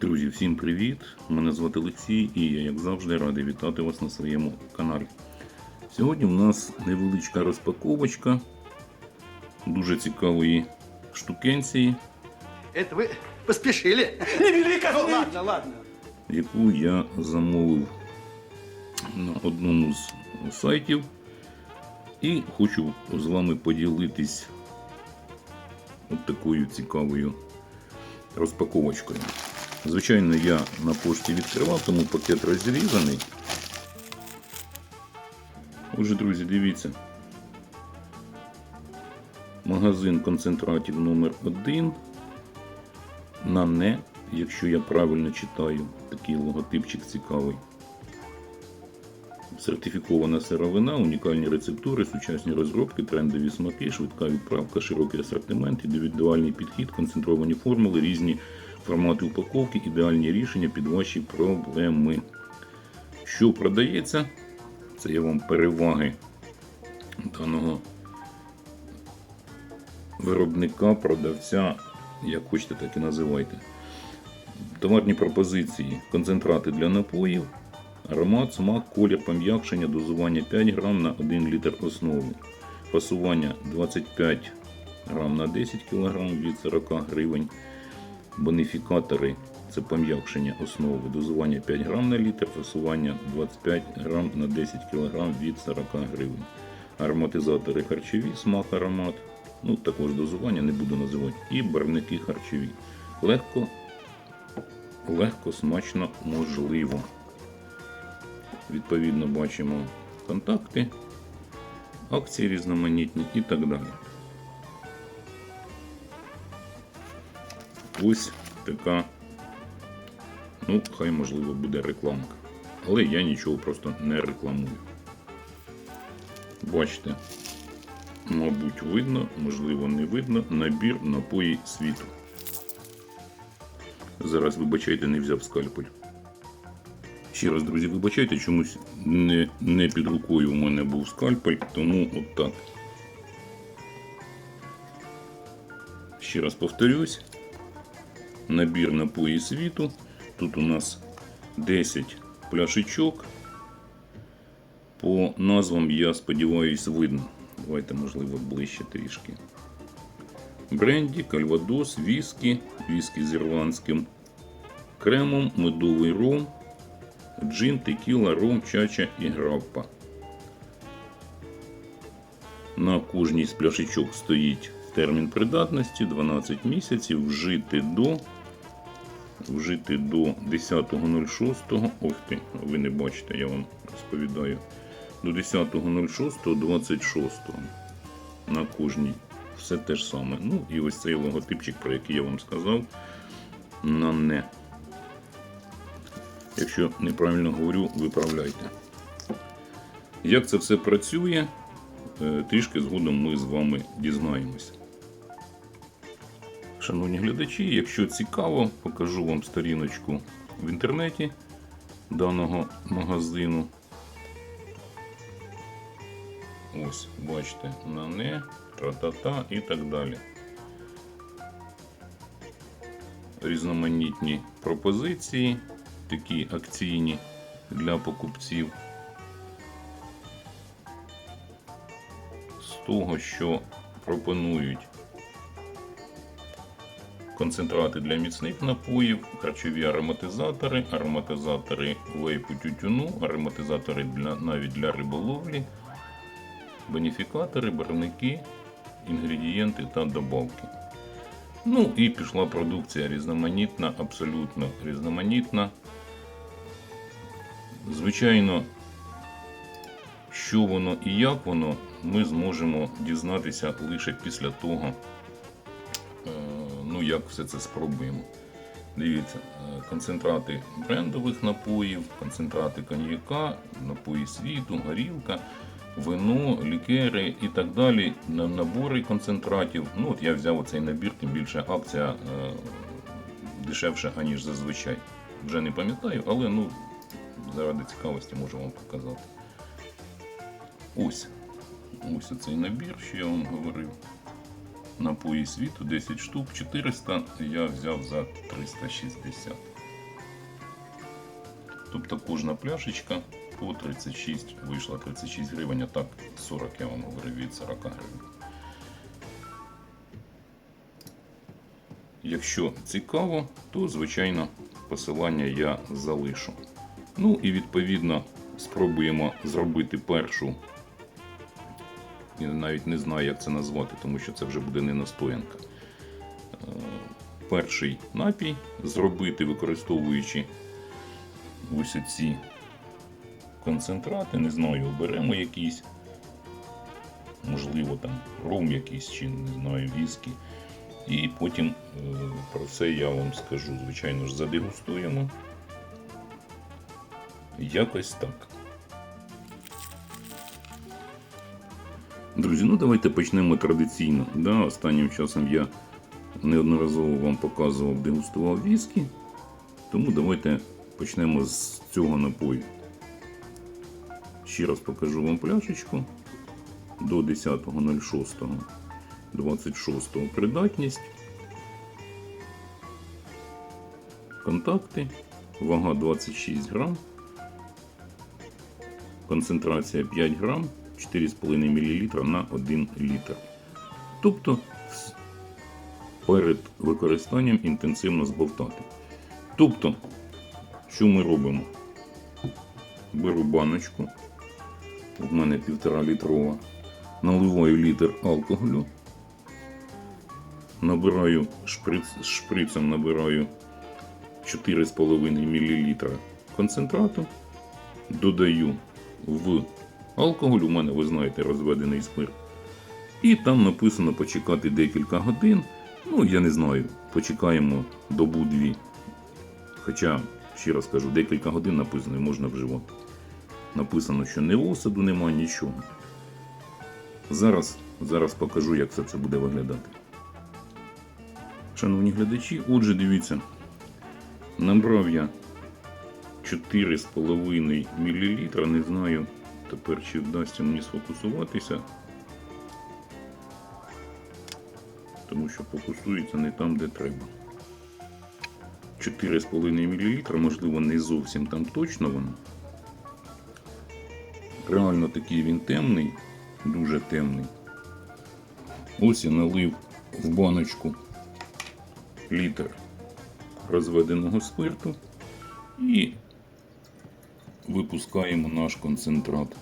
Друзі, всім привіт! Мене звати Олексій і я, як завжди, радий вітати вас на своєму каналі. Сьогодні в нас невеличка розпаковочка дуже цікавої штукенції, Это вы поспешили. Невелика. Ну, ладно, ладно. яку я замовив на одному з сайтів. І хочу з вами поділитись от такою цікавою розпаковочкою. Звичайно, я на пошті відкривав, тому пакет розрізаний. Отже, друзі, дивіться. Магазин концентратів номер 1 на не, якщо я правильно читаю, такий логотипчик цікавий. Сертифікована сировина, унікальні рецептури, сучасні розробки, трендові смаки, швидка відправка, широкий асортимент, індивідуальний підхід, концентровані формули, різні формати упаковки, ідеальні рішення під ваші проблеми. Що продається? Це я вам переваги даного виробника, продавця, як хочете, так і називайте. Товарні пропозиції, концентрати для напоїв, аромат, смак, колір, пом'якшення, дозування 5 грам на 1 літр основи. Фасування 25 грам на 10 кг від 40 гривень. Бонифікатори це пом'якшення основи, дозування 5 грам на літр, фасування 25 грам на 10 кг від 40 гривень. Ароматизатори харчові, смак, аромат. Ну, також дозування не буду називати. І барвники харчові. Легко, легко, смачно, можливо. Відповідно, бачимо контакти, акції різноманітні і так далі. Ось така, ну, хай можливо буде рекламка. Але я нічого просто не рекламую. Бачите, мабуть, видно, можливо, не видно набір напої світу. Зараз, вибачайте, не взяв скальпель. Ще раз, друзі, вибачайте, чомусь не, не під рукою у мене був скальпель, тому от так. Ще раз повторюсь. Набір напої світу. Тут у нас 10 пляшечок. По назвам, я сподіваюся, видно. Давайте, можливо, ближче трішки. Бренді, кальвадос, віскі, віскі з ірландським кремом, медовий ром, джин, текіла, ром, чача і граппа. На кожній з пляшечок стоїть термін придатності 12 місяців, вжити до вжити до 10.06. Ох ти, ви не бачите, я вам розповідаю. До 10.06.26 на кожній все те ж саме. Ну і ось цей логотипчик, про який я вам сказав, на не. Якщо неправильно говорю, виправляйте. Як це все працює, е, трішки згодом ми з вами дізнаємося. Шановні глядачі, якщо цікаво, покажу вам сторіночку в інтернеті даного магазину. Ось, бачите, на не, тра-та-та і так далі. Різноманітні пропозиції, такі акційні для покупців. З того, що пропонують концентрати для міцних напоїв, харчові ароматизатори, ароматизатори вейпу тютюну, ароматизатори для, навіть для риболовлі, бенефікатори, барвники, інгредієнти та добавки. Ну і пішла продукція різноманітна, абсолютно різноманітна. Звичайно, що воно і як воно, ми зможемо дізнатися лише після того, е, ну як все це спробуємо. Дивіться, е, концентрати брендових напоїв, концентрати коньяка, напої світу, горілка, вино, лікери і так далі. Набори концентратів. Ну от я взяв оцей набір, тим більше акція е, дешевша, аніж зазвичай. Вже не пам'ятаю, але ну, заради цікавості можу вам показати. Ось. ось оцей набір, що я вам говорив. Напої світу 10 штук, 400 я взяв за 360. Тобто кожна пляшечка по 36 вийшла 36 гривень, а так 40 я вам говорив від 40 гривень. Якщо цікаво, то звичайно посилання я залишу. Ну і відповідно спробуємо зробити першу. Я навіть не знаю, як це назвати, тому що це вже буде не настоянка. Е, Перший напій зробити, використовуючи ось ці концентрати, не знаю, оберемо якісь, можливо, там ром якийсь чи не знаю, віскі. І потім е, про це я вам скажу. Звичайно ж, задегустуємо. Якось так. Друзі, ну давайте почнемо традиційно. Да, останнім часом я неодноразово вам показував, дегустував віскі. Тому давайте почнемо з цього напою. Ще раз покажу вам пляшечку до 10.06. 26 придатність. Контакти. Вага 26 грам. Концентрація 5 грам, 4,5 мл на 1 літр. Тобто перед використанням інтенсивно збовтати. Тобто, що ми робимо? Беру баночку, в мене півтора літрова, наливаю літр алкоголю, набираю шприц, шприцем набираю 4,5 мл концентрату, додаю в алкоголь, у мене, ви знаєте, розведений спирт. І там написано почекати декілька годин. Ну, я не знаю, почекаємо добу-дві. Хоча, ще раз кажу, декілька годин написано і можна вживати. Написано, що не осаду немає нічого. Зараз, зараз покажу, як все це буде виглядати. Шановні глядачі, отже, дивіться, набрав я 4,5 мл, не знаю тепер, чи вдасться мені сфокусуватися. Тому що фокусується не там, де треба. 4,5 мл, можливо, не зовсім там точно воно. Реально такий він темний, дуже темний. Ось я налив в баночку літр розведеного спирту і випускаємо наш концентрат.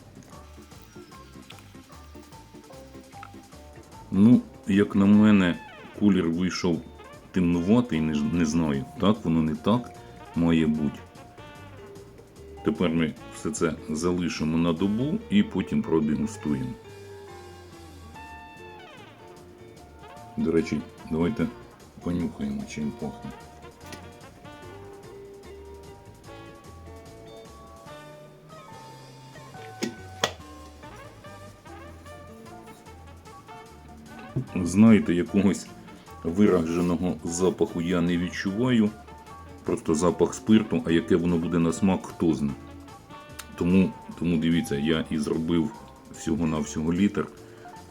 Ну, як на мене, колір вийшов темнуватий, не, не знаю. Так воно не так має бути. Тепер ми все це залишимо на добу і потім продегустуємо. До речі, давайте понюхаємо, чим пахне. Знаєте, якогось вираженого запаху я не відчуваю. Просто запах спирту, а яке воно буде на смак, хто знає. Тому, тому дивіться, я і зробив всього-навсього літр,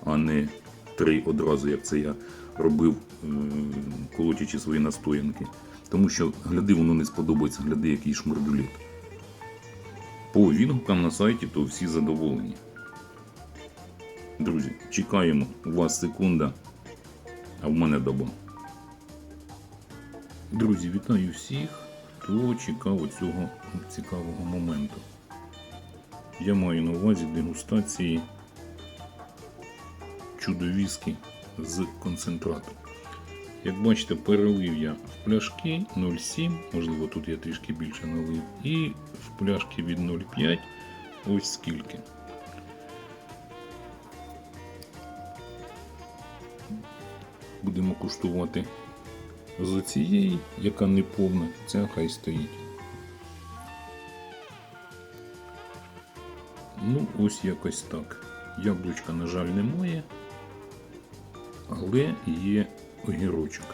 а не три одразу, як це я робив, е, колотячи свої настоянки. Тому що гляди, воно не сподобається, гляди, який шмурдуліт. По відгукам на сайті, то всі задоволені. Друзі, чекаємо. У вас секунда, а в мене доба. Друзі, вітаю всіх, хто чекав цього цікавого моменту. Я маю на увазі дегустації чудовіски з концентрату. Як бачите, перелив я в пляшки 0,7, можливо, тут я трішки більше налив, і в пляшки від 0,5 ось скільки. Будемо куштувати з цієї, яка не повна, ця хай стоїть. Ну, ось якось так. Яблучка, на жаль, немає, але є огірочок.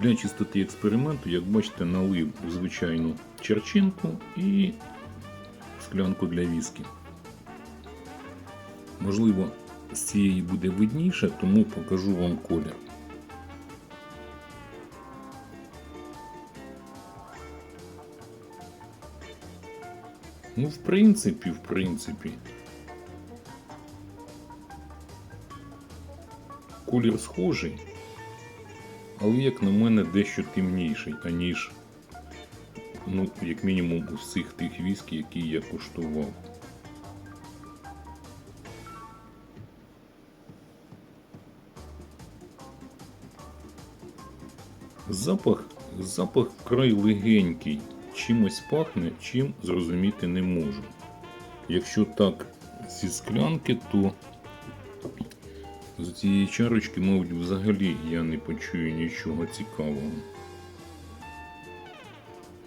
Для чистоти експерименту, як бачите, налив звичайну черчинку і склянку для віскі. Можливо, з цієї буде видніше, тому покажу вам колір. Ну, в принципі, в принципі. Колір схожий, але, як на мене, дещо темніший, аніж, ну, як мінімум, у всіх тих віскі, які я куштував. Запах, запах вкрай легенький. Чимось пахне, чим зрозуміти не можу. Якщо так зі склянки, то з цієї чарочки, мабуть, взагалі я не почую нічого цікавого.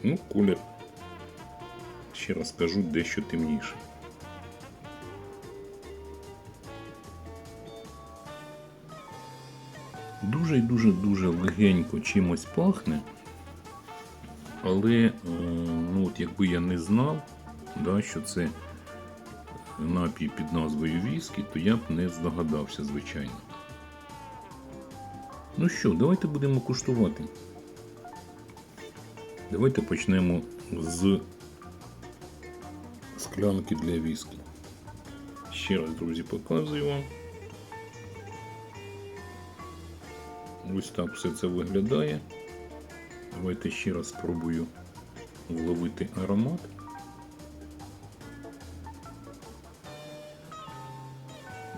Ну, колір, ще раз кажу, дещо темніше. Дуже і дуже дуже легенько чимось пахне. Але е, ну, от якби я не знав, да, що це напій під назвою віскі, то я б не здогадався, звичайно. Ну що, давайте будемо куштувати. Давайте почнемо з склянки для віскі. Ще раз, друзі, показую вам. Ось так все це виглядає. Давайте ще раз спробую вловити аромат.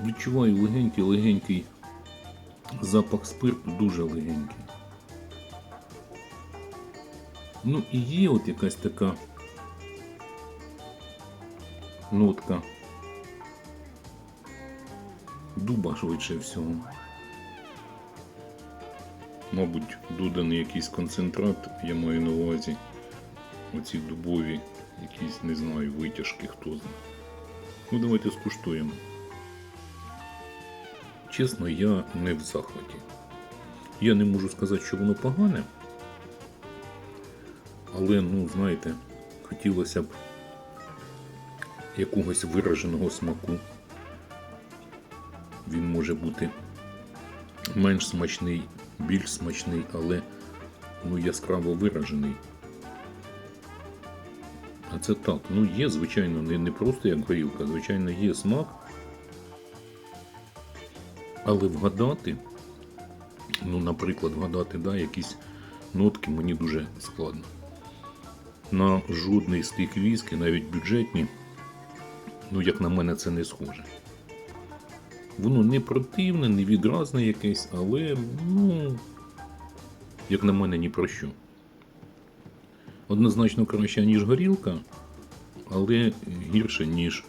Відчуваю легенький-легенький запах спирту, дуже легенький. Ну і є от якась така нотка дуба швидше всього. Мабуть, доданий якийсь концентрат, я маю на увазі оці дубові, якісь, не знаю, витяжки, хто знає. Ну, давайте скуштуємо. Чесно, я не в захваті. Я не можу сказати, що воно погане. Але, ну, знаєте, хотілося б якогось вираженого смаку. Він може бути менш смачний, більш смачний, але ну, яскраво виражений. А це так, ну є, звичайно, не, не просто як горілка, звичайно, є смак. Але вгадати, ну, наприклад, вгадати да, якісь нотки мені дуже складно. На жодний з тих віскі, навіть бюджетні, ну, як на мене, це не схоже. Воно не противне, не відразне якесь, але, ну, як на мене, ні про що. Однозначно краще, ніж горілка, але гірше, ніж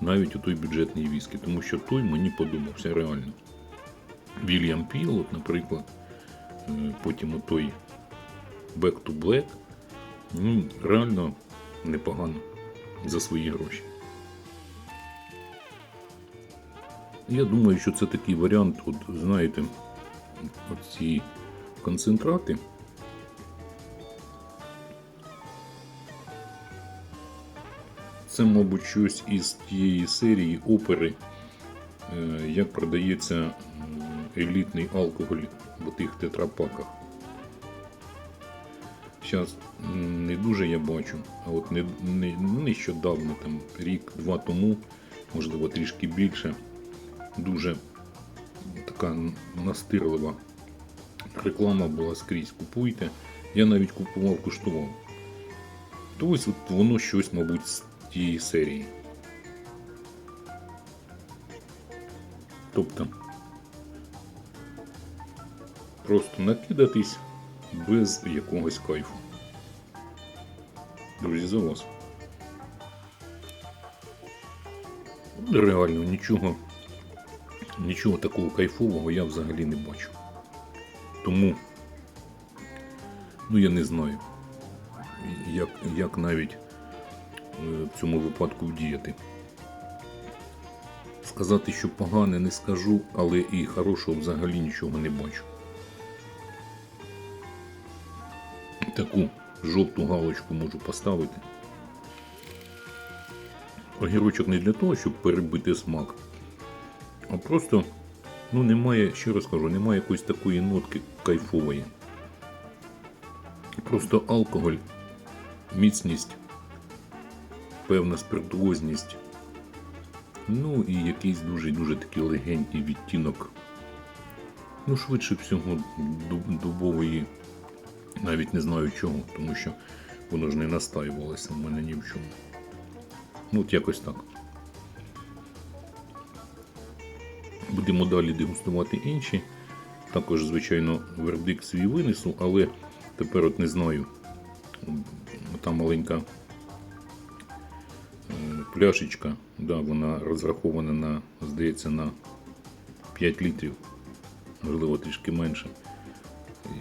навіть у той бюджетний віскі, тому що той мені подобався реально. Вільям Піл, от, наприклад, е, потім той Back to Black, ну, реально непогано за свої гроші. Я думаю, що це такий варіант, от, знаєте, ці концентрати. Це, мабуть, щось із тієї серії опери, е, як продається елітний алкоголь в тих тетрапаках. Зараз не дуже я бачу, а от не, не, нещодавно, там, рік-два тому, можливо, трішки більше, дуже така настирлива реклама була скрізь. Купуйте. Я навіть купував, куштував. То ось от воно щось, мабуть, з тієї серії. Тобто просто накидатись без якогось кайфу. Друзі, за вас. Реально нічого, нічого такого кайфового я взагалі не бачу. Тому, ну я не знаю, як, як навіть е, в цьому випадку діяти. Сказати, що погане не скажу, але і хорошого взагалі нічого не бачу. Таку жовту галочку можу поставити. Огірочок не для того, щоб перебити смак, А просто, ну, немає, ще раз кажу, немає якоїсь такої нотки кайфової. Просто алкоголь, міцність, певна спиртуозність. Ну і якийсь дуже-дуже такий легенький відтінок. Ну, швидше всього, дубової, навіть не знаю чого, тому що воно ж не настаювалося в мене ні в чому. Ну, от якось так. Будемо далі дегустувати інші. Також, звичайно, вердикт свій винесу, але тепер от не знаю. Та маленька е, пляшечка, да, вона розрахована на, здається, на 5 літрів, можливо, трішки менше.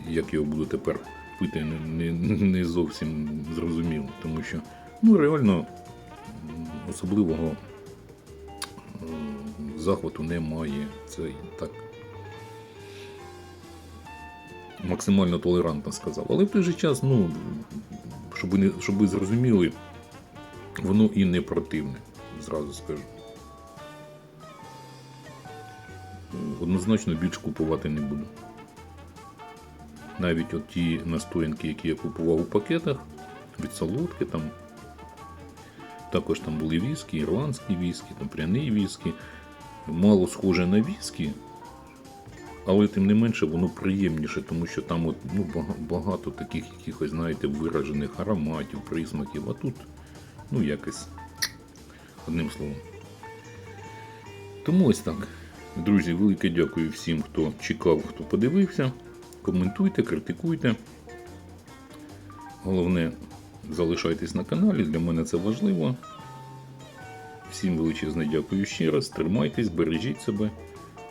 Як його буду тепер пити, не, не, зовсім зрозуміло, тому що ну, реально особливого захвату немає. Це так максимально толерантно сказав. Але в той же час, ну, щоб ви, не, щоб ви зрозуміли, воно і не противне, зразу скажу. Однозначно більш купувати не буду. Навіть от ті настоянки, які я купував у пакетах від солодки, там також там були віскі, ірландські віскі, там пряний віскі. Мало схоже на віскі, але тим не менше воно приємніше, тому що там от, ну, багато таких якихось, знаєте, виражених ароматів, присмаків, а тут, ну, якось, одним словом. Тому ось так. Друзі, велике дякую всім, хто чекав, хто подивився. Коментуйте, критикуйте. Головне, залишайтесь на каналі, для мене це важливо. Всім величезне дякую ще раз. Тримайтесь, бережіть себе,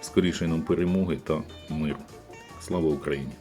скоріше нам перемоги та миру. Слава Україні!